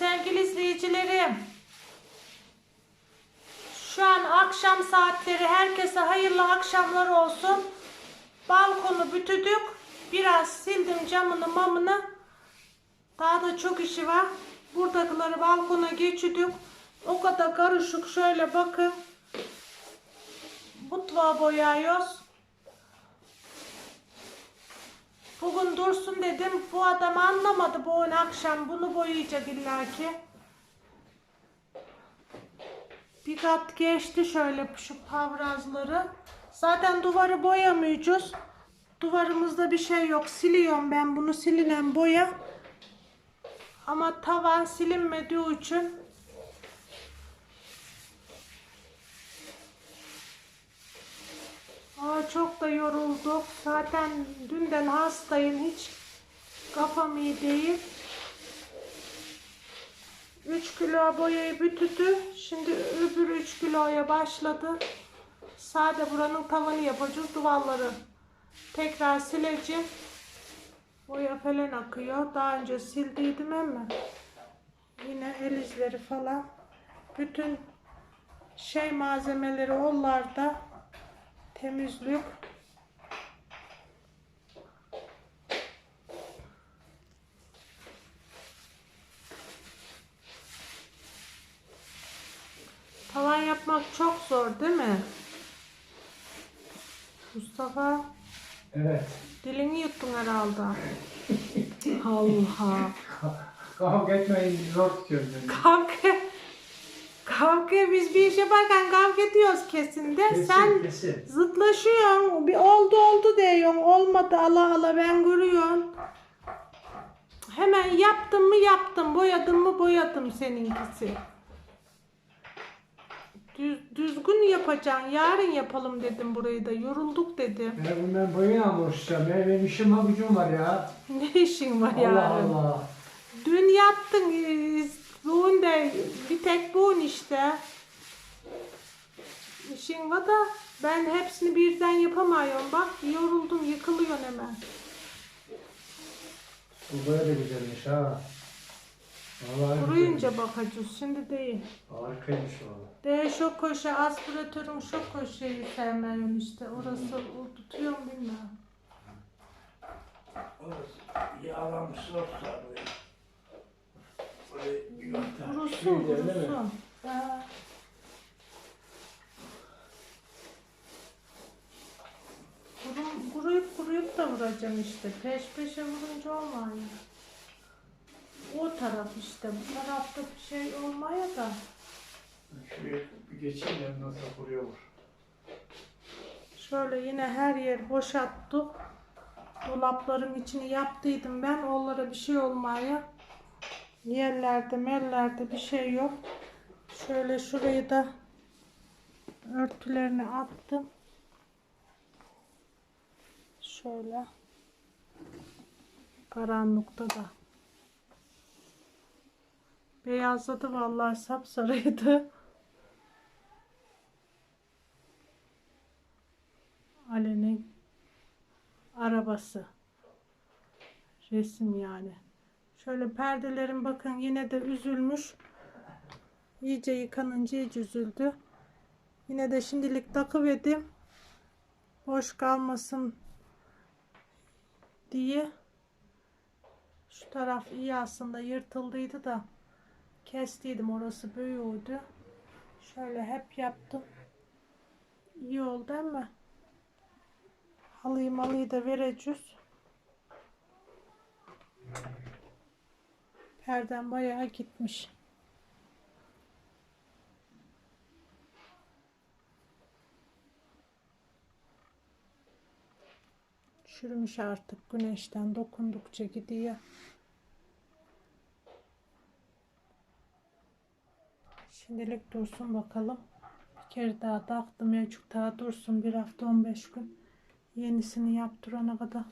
sevgili izleyicilerim. Şu an akşam saatleri herkese hayırlı akşamlar olsun. Balkonu bütüdük. Biraz sildim camını mamını. Daha da çok işi var. Buradakileri balkona geçirdik. O kadar karışık şöyle bakın. Mutfağı boyuyoruz. Bugün dursun dedim. Bu adam anlamadı bu oyun akşam. Bunu boyayacak illaki. Bir kat geçti şöyle şu pavrazları. Zaten duvarı boyamayacağız. Duvarımızda bir şey yok. Siliyorum ben bunu silinen boya. Ama tavan silinmediği için Aa, çok da yorulduk. Zaten dünden hastayım. Hiç kafam iyi değil. 3 kilo boyayı bütüdü. Şimdi öbür 3 kiloya başladı. Sade buranın tavanı yapacağız. Duvarları tekrar sileceğim. Boya falan akıyor. Daha önce sildiydim ama yine el izleri falan. Bütün şey malzemeleri onlarda temizlik. Yapmak çok zor değil mi? Mustafa Evet. dilini yuttun herhalde. Allah. Kavga etmeyin zor tutuyorum beni. Kavga. Kavga biz bir iş yaparken kavga ediyoruz kesinde. Kesin, Sen kesin. zıtlaşıyorsun. Bir oldu oldu diyorsun. Olmadı Allah Allah ben görüyorum. Hemen yaptım mı yaptım. Boyadım mı boyadım seninkisi. Düz, düzgün yapacaksın. Yarın yapalım dedim burayı da. Yorulduk dedim. Ben, ben boyuna mı uğraşacağım? Benim, benim işim var gücüm var ya. Ne işin var yarın? Allah Allah. Dün yaptın. e, Bugün de bir tek bugün işte. İşin var da ben hepsini birden yapamıyorum. Bak yoruldum yıkılıyorsun hemen. Bu boya da güzelmiş ha. Vallahi Kuruyunca bakacağız. Şimdi değil. Harikaymış valla. De şu köşe aspiratörün şu köşeyi sevmiyorum işte. Orası o tutuyor mu bilmiyorum. Yağlamış soslar böyle. Böyle yumurta. Kurusun Güzel değil mi? kurusun. Ha. Kurum, kuruyup kuruyup da vuracağım işte. Peş peşe vurunca olmuyor. O taraf işte. Bu tarafta bir şey olmaya da. Şuraya bir geçeyim nasıl kuruyor bu. Şöyle yine her yer boşalttık. Dolapların içini yaptıydım ben. Onlara bir şey olmaya. Yerlerde mellerde bir şey yok. Şöyle şurayı da örtülerini attım. Şöyle. Karanlıkta da. Beyazladı vallahi sapsarıydı. Ali'nin arabası. Resim yani. Şöyle perdelerin bakın yine de üzülmüş. İyice yıkanınca iyice üzüldü. Yine de şimdilik takıverdim. Boş kalmasın diye. Şu taraf iyi aslında yırtıldıydı da kestiydim orası büyüyordu. Şöyle hep yaptım. İyi oldu ama halıyı malıyı da vereceğiz. Perdem bayağı gitmiş. Çürümüş artık güneşten dokundukça gidiyor. Şimdilik dursun bakalım. Bir kere daha taktım mevcut daha dursun bir hafta 15 gün. Yenisini yaptırana kadar.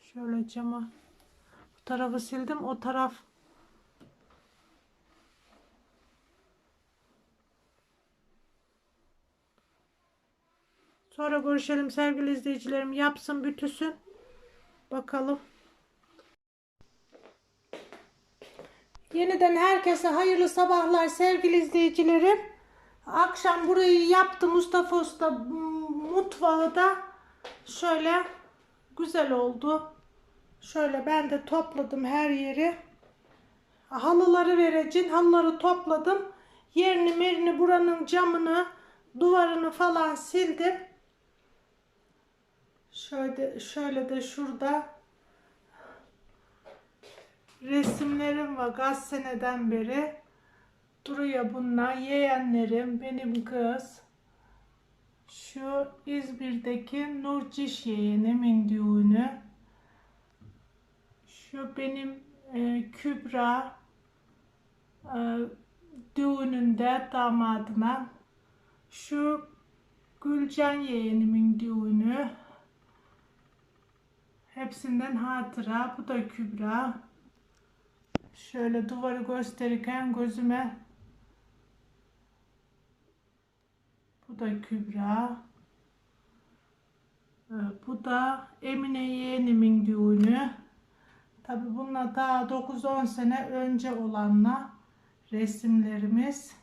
Şöyle cama bu tarafı sildim. O taraf Sonra görüşelim sevgili izleyicilerim. Yapsın bütüsün. Bakalım. Yeniden herkese hayırlı sabahlar sevgili izleyicilerim. Akşam burayı yaptı Mustafa Usta mutfağı da şöyle güzel oldu. Şöyle ben de topladım her yeri. Halıları vereceğim. Halıları topladım. Yerini merini buranın camını duvarını falan sildim. Şöyle, şöyle de şurada resimlerim var kaç seneden beri. Duruyor bunlar. Yeğenlerim, benim kız. Şu İzmir'deki Nurciş yeğenimin düğünü. Şu benim e, Kübra e, düğününde damadıma. Şu Gülcan yeğenimin düğünü. Hepsinden hatıra. Bu da Kübra. Şöyle duvarı gösterirken gözüme bu da Kübra. Ee, Bu da Emine yeğenimin düğünü. Tabi bunlar daha 9-10 sene önce olanla resimlerimiz.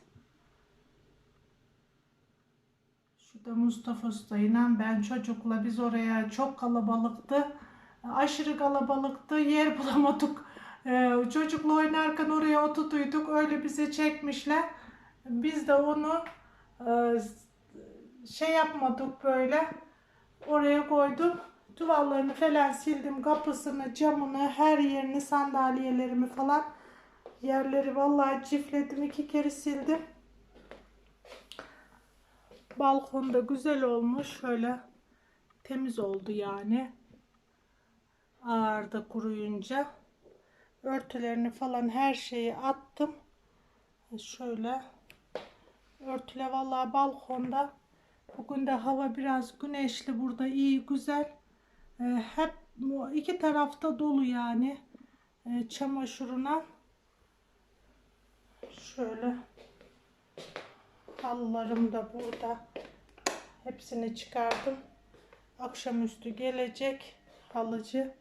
Şu da Mustafa Usta'yla ben çocukla biz oraya çok kalabalıktı. Aşırı kalabalıktı. Yer bulamadık. Ee, çocukla oynarken oraya oturtuyduk. Öyle bize çekmişler. Biz de onu e, şey yapmadık böyle. Oraya koydum. Duvarlarını falan sildim. Kapısını, camını, her yerini, sandalyelerimi falan. Yerleri vallahi cifledim. iki kere sildim. Balkonda güzel olmuş. Şöyle temiz oldu yani. Ağırda kuruyunca. Örtülerini falan her şeyi attım. Şöyle örtüle vallahi balkonda. Bugün de hava biraz güneşli burada iyi güzel. Ee, hep iki tarafta dolu yani. Ee, çamaşırına. Şöyle halılarım da burada. Hepsini çıkardım. Akşamüstü gelecek halıcı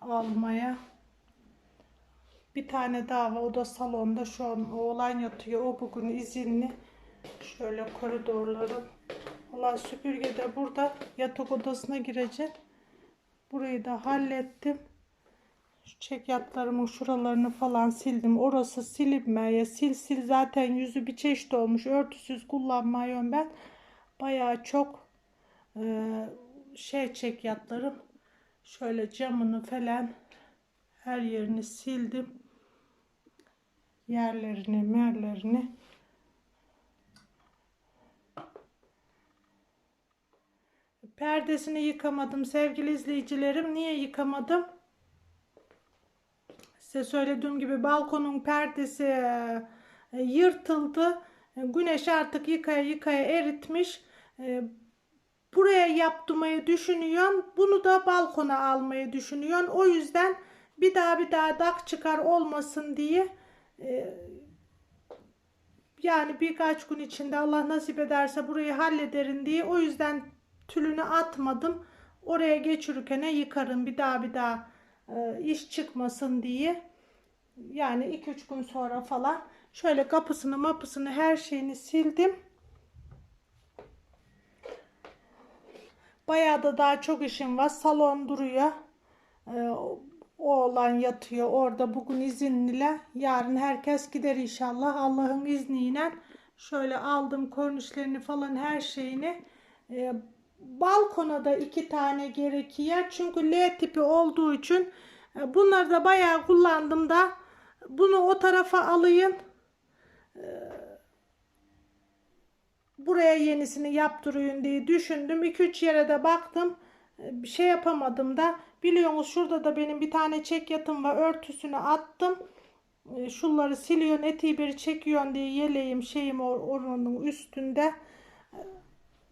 almaya. Bir tane daha var. O da salonda. Şu an oğlan yatıyor. O bugün izinli. Şöyle koridorlarım. Allah süpürge de burada. Yatak odasına girecek. Burayı da hallettim. Şu çekyatlarımın şuralarını falan sildim. Orası silinmeye. Sil sil zaten yüzü bir çeşit olmuş. Örtüsüz kullanmıyorum ben. Bayağı çok e, şey çekyatlarım. Şöyle camını falan her yerini sildim. Yerlerini, merlerini. Perdesini yıkamadım sevgili izleyicilerim. Niye yıkamadım? Size söylediğim gibi balkonun perdesi e, yırtıldı. E, Güneş artık yıkaya yıkaya eritmiş. E, Buraya yaptırmayı düşünüyorsun. Bunu da balkona almayı düşünüyorsun. O yüzden bir daha bir daha dak çıkar olmasın diye yani birkaç gün içinde Allah nasip ederse burayı hallederim diye o yüzden tülünü atmadım. Oraya geçirirken yıkarım bir daha bir daha e, iş çıkmasın diye. Yani 2-3 gün sonra falan şöyle kapısını mapısını her şeyini sildim. Bayağı da daha çok işim var. Salon duruyor. Ee, oğlan yatıyor orada. Bugün izinliler. Yarın herkes gider inşallah. Allah'ın izniyle. Şöyle aldım kornişlerini falan her şeyini. Ee, balkona da iki tane gerekiyor. Çünkü L tipi olduğu için e, bunları da bayağı kullandım da bunu o tarafa alayım. buraya yenisini yaptırayım diye düşündüm. 2-3 yere de baktım. Ee, Bir şey yapamadım da. Biliyorsunuz şurada da benim bir tane çek yatım var. Örtüsünü attım. Ee, Şunları siliyorsun etiği bir çekiyorsun diye yeleğim şeyim or oranın üstünde.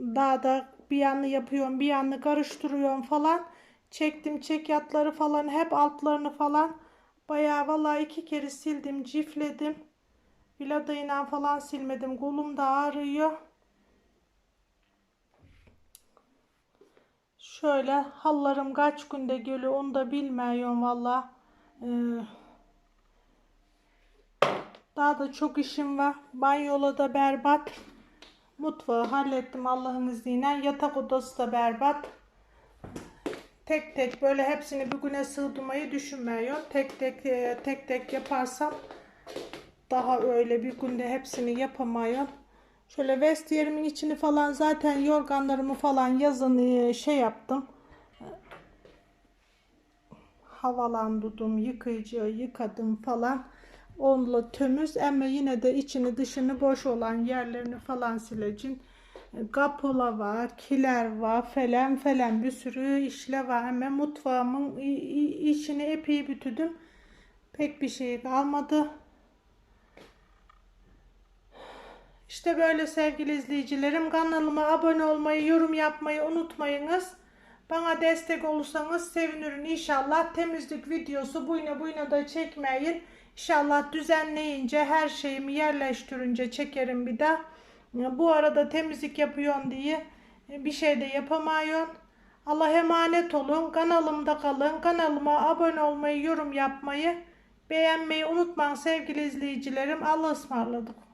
Daha da bir yanını yapıyorum bir yanını karıştırıyorum falan. Çektim çek yatları falan hep altlarını falan. Bayağı vallahi iki kere sildim cifledim. Viladayla falan silmedim. Kolum da ağrıyor. Şöyle hallarım kaç günde geliyor onu da bilmiyorum valla. Ee, Daha da çok işim var. Banyola da berbat. Mutfağı hallettim Allah'ın izniyle. Yatak odası da berbat. Tek tek böyle hepsini bir güne sığdırmayı düşünmüyorum. Tek tek e, tek tek yaparsam daha öyle bir günde hepsini yapamıyorum. Şöyle vestiyerimin içini falan zaten yorganlarımı falan yazın e, şey yaptım. Havalandırdım, yıkayıcı yıkadım falan. Onunla temiz ama yine de içini dışını boş olan yerlerini falan sileceğim. Kapıla var, kiler var falan falan bir sürü işle var. Hemen mutfağımın i- i- içini epey bütüdüm. Pek bir şey kalmadı. İşte böyle sevgili izleyicilerim. Kanalıma abone olmayı, yorum yapmayı unutmayınız. Bana destek olursanız sevinirim inşallah. Temizlik videosu buyna buyna da çekmeyin. İnşallah düzenleyince her şeyimi yerleştirince çekerim bir daha. Bu arada temizlik yapıyorum diye bir şey de yapamıyorum. Allah emanet olun. Kanalımda kalın. Kanalıma abone olmayı, yorum yapmayı, beğenmeyi unutmayın sevgili izleyicilerim. Allah'a ısmarladık.